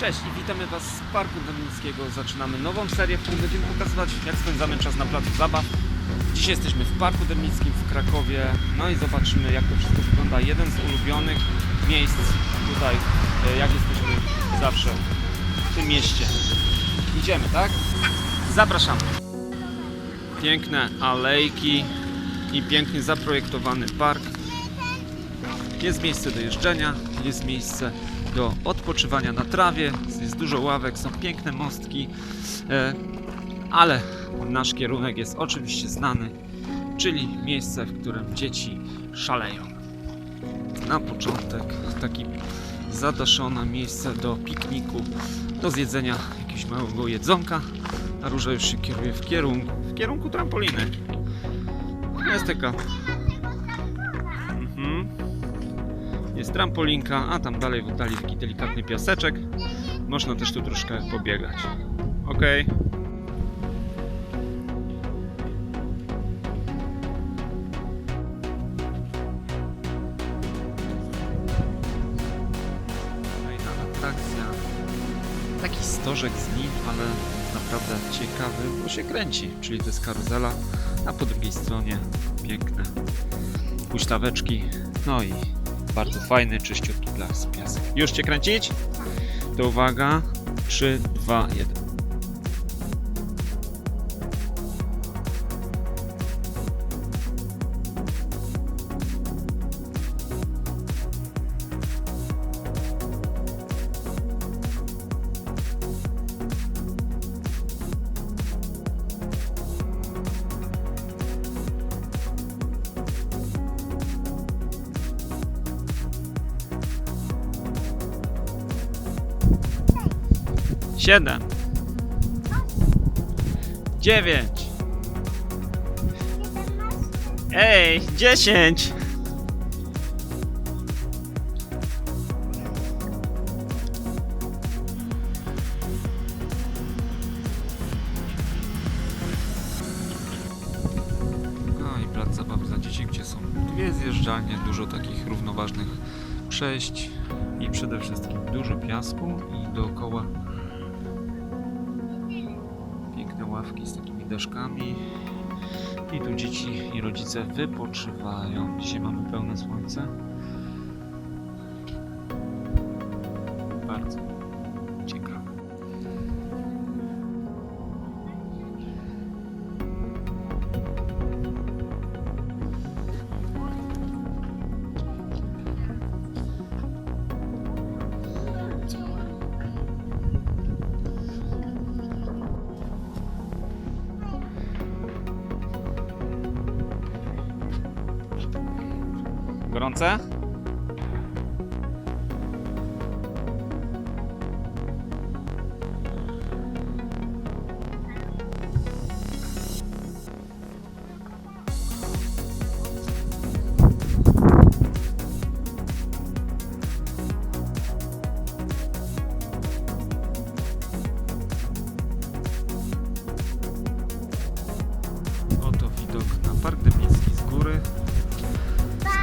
Cześć i witamy Was z Parku Dębnickiego. Zaczynamy nową serię, w której będziemy pokazywać, jak spędzamy czas na placu zabaw. Dzisiaj jesteśmy w Parku Dębnickim w Krakowie. No i zobaczymy, jak to wszystko wygląda. Jeden z ulubionych miejsc tutaj, e, jak jesteśmy zawsze w tym mieście. Idziemy, tak? Zapraszamy. Piękne alejki i pięknie zaprojektowany park. Jest miejsce do jeżdżenia, jest miejsce do odpoczywania na trawie, jest dużo ławek, są piękne mostki, e, ale nasz kierunek jest oczywiście znany, czyli miejsce, w którym dzieci szaleją. Na początek taki zadaszone miejsce do pikniku, do zjedzenia jakiegoś małego jedzonka, a Róża już się kieruje w kierunku, w kierunku trampoliny. Jest taka... Jest trampolinka, a tam dalej w oddali taki delikatny piaseczek. Można też tu troszkę pobiegać. Ok. Kolejna atrakcja. Taki stożek z nim, ale naprawdę ciekawy, bo się kręci. Czyli to jest karuzela, a po drugiej stronie piękne huśtaweczki. No i bardzo fajny, czyściutki las, piasek. Już cię kręcić? To uwaga. 3, 2, 1. Siedem. Dziewięć. Ej, dziesięć. No i plac zabaw dla dzieci, gdzie są dwie zjeżdżalnie, dużo takich równoważnych przejść i przede wszystkim dużo piasku i dookoła ławki z takimi deszkami i tu dzieci i rodzice wypoczywają. Dzisiaj mamy pełne słońce. Gorące?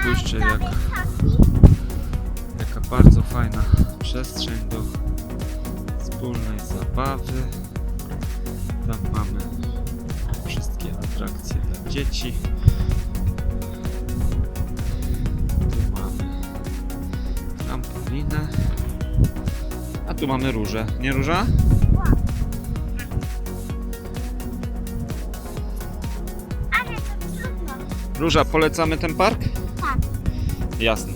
Spójrzcie jak, jaka bardzo fajna przestrzeń do wspólnej zabawy. Tam mamy wszystkie atrakcje dla dzieci. Tu mamy trampolinę. A tu mamy różę. Nie róża? Róża, polecamy ten park? Jasne.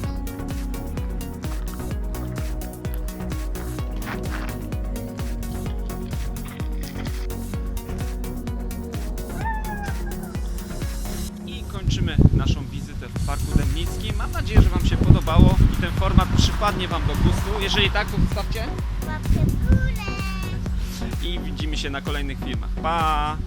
I kończymy naszą wizytę w Parku Dębnickim. Mam nadzieję, że Wam się podobało i ten format przypadnie Wam do gustu. Jeżeli tak, to zostawcie Łapkę w górę. i widzimy się na kolejnych filmach. Pa!